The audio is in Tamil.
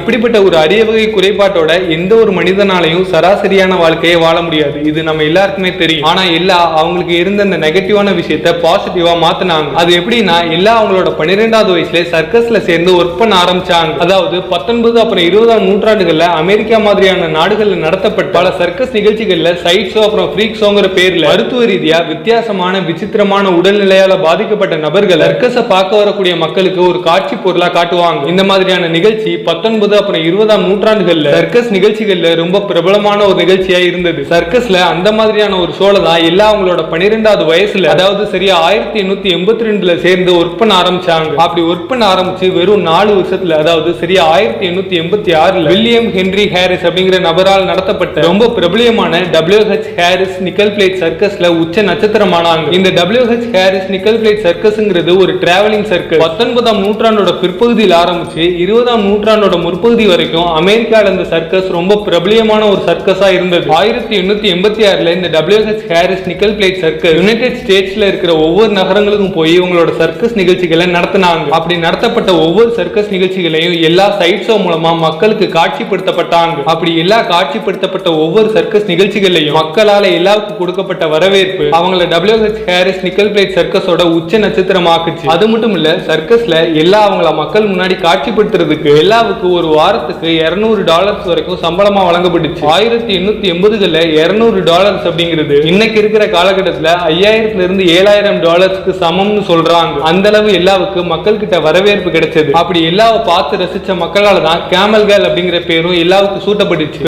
இப்படிப்பட்ட ஒரு அரிய வகை குறைபாட்டோட எந்த ஒரு மனிதனாலையும் சராசரியான வாழ்க்கையை வாழ முடியாது. இது நம்ம எல்லாருக்குமே தெரியும். ஆனா எல்லா அவங்களுக்கு இருந்த அந்த நெகட்டிவான விஷயத்த பாசிட்டிவா மாத்தினாங்க. அது எப்படின்னா எல்லா அவங்களோட பன்னிரெண்டாவது வயசுல சர்க்கஸ்ல சேர்ந்து ஒர்க் பண்ண ஆரம்பிச்சாங்க. அதாவது பத்தொன்பது அப்புறம் இருபதாம் நூற்றாண்டுகள்ல அமெரிக்கா மாதிரியான நாடுகள்ல நடத்தப்பட்ட பல சர்க்கஸ் நிகழ்ச்சிகள்ல சைட் ஷோ அப்புறம் ஃப்ரீக் ஷோங்கிற பேர்ல மருத்துவ ரீதியா வித்தியாசமான விசித்திரமான உடல்நிலையால பாதிக்கப்பட்ட நபர்கள் சர்க்கஸை பார்க்க வரக்கூடிய மக்களுக்கு ஒரு காட்சி பொருளா காட்டுவாங்க. இந்த மாதிரியான நிகழ்ச்சி பத்தொன்பது அப்புறம் இருபதாம் நூற்றாண்டுகள்ல சர்க்கஸ் நிகழ்ச்சிகள்ல ரொம்ப பிரபலமான ஒரு நிகழ்ச்சியா இருந்தது. சர்க்கஸ்ல அந்த மாதிரியான ஒரு சோழ தான் எல்லா அவங்களோட பன்னிரெண்டாவது வயசுல அதாவது சரியா ஆயிரத்தி எண்ணூத்தி எண்பத்தி ரெண்டுல சேர்ந்து ஒர்க் பண்ண ஆரம்பிச்சாங்க. அப்படி ஒர்க் பண்ண ஆரம்பிச்சு வெறும் நாலு வருஷத்துல அதாவது சரியா ஆயிரத்தி எண்ணூத்தி எண்பத்தி ஆறுல வில்லியம் ஹென்ரி ஹாரிஸ் அப்படிங்கிற நபரால் நடத்தப்பட்ட ரொம்ப பிரபலியமான W H Harris nickel plate சர்க்கஸ்ல உச்ச நட்சத்திரமானாங்க. இந்த W H Harris nickel plate சர்க்கஸ்ங்கிறது ஒரு டிராவலிங் சர்க்கஸ் பத்தொன்பதாம் நூற்றாண்டோட பிற்பகுதியில் ஆரம்பிச்சு இருபதாம் நூற்றாண்டோட முற்பகுதி வரைக்கும் அமெரிக்காவில் இந்த சர்க்கஸ் ரொம்ப பிரபலியமான ஒரு சர்க்கஸா இருந்தது. ஆயிரத்தி எண்ணூத்தி எண்பத்தி ஆறுல இந்த W H Harris nickel plate circus United ஸ்டேட்ஸ்ல இருக்கிற ஒவ்வொரு நகரங்களுக்கும் போய் இவங்களோட சர்க்கஸ் நிகழ்ச்சிகளை நடத்தினாங்க. அப்படி நடத்தப்பட்ட ஒவ்வொரு சர்க்கஸ் நிகழ்ச்சிகளையும் எல்லா சைட்ஸோ மூலமா மக்களுக்கு காட்சிப்படுத்தப்பட்டாங்க. அப்படி எல்லா காட்சிப்படுத்தப்பட்ட ஒவ்வொரு சர்க்கஸ் நிகழ்ச்சிகளையும் மக்களால எல்லாருக்கும் கொடுக்கப்பட்ட வரவேற்பு அவங்கள W H Harris nickel plate சர்க்கஸோட உச்ச நட்சத்திரமாக்குச்சு. அது மட்டும் இல்ல சர்க்கஸ்ல எல்லா அவங்கள மக்கள் முன்னாடி காட்சிப்படுத்துறதுக்கு எல்லாவுக்கு ஒரு வாரத்துக்கு 200 டாலர்ஸ் வரைக்கும் சம்பளமா வழங்கப்பட்டுச்சு. ஆயிரத்தி எண்ணூத்தி எண்பதுகள்ல 200 டாலர்ஸ் அப்படிங்கிறது இன்னைக்கு இருக்கிற காலகட்டத்துல ஐயாயிரத்துல இருந்து ஏழாயிரம் டாலர்ஸ்க்கு சமம்னு சொல்றாங்க. அந்த அளவு எல்லாவுக்கு மக்கள் கிட்ட வரவேற்பு கிடைச்சது. அப்படி எல்லாவை பார்த்து ரசிச்ச மக்களால தான் கேமல் அப்படிங்கிற பேரும் எல்லாவுக்கு சூட்டப்பட்டுச்சு.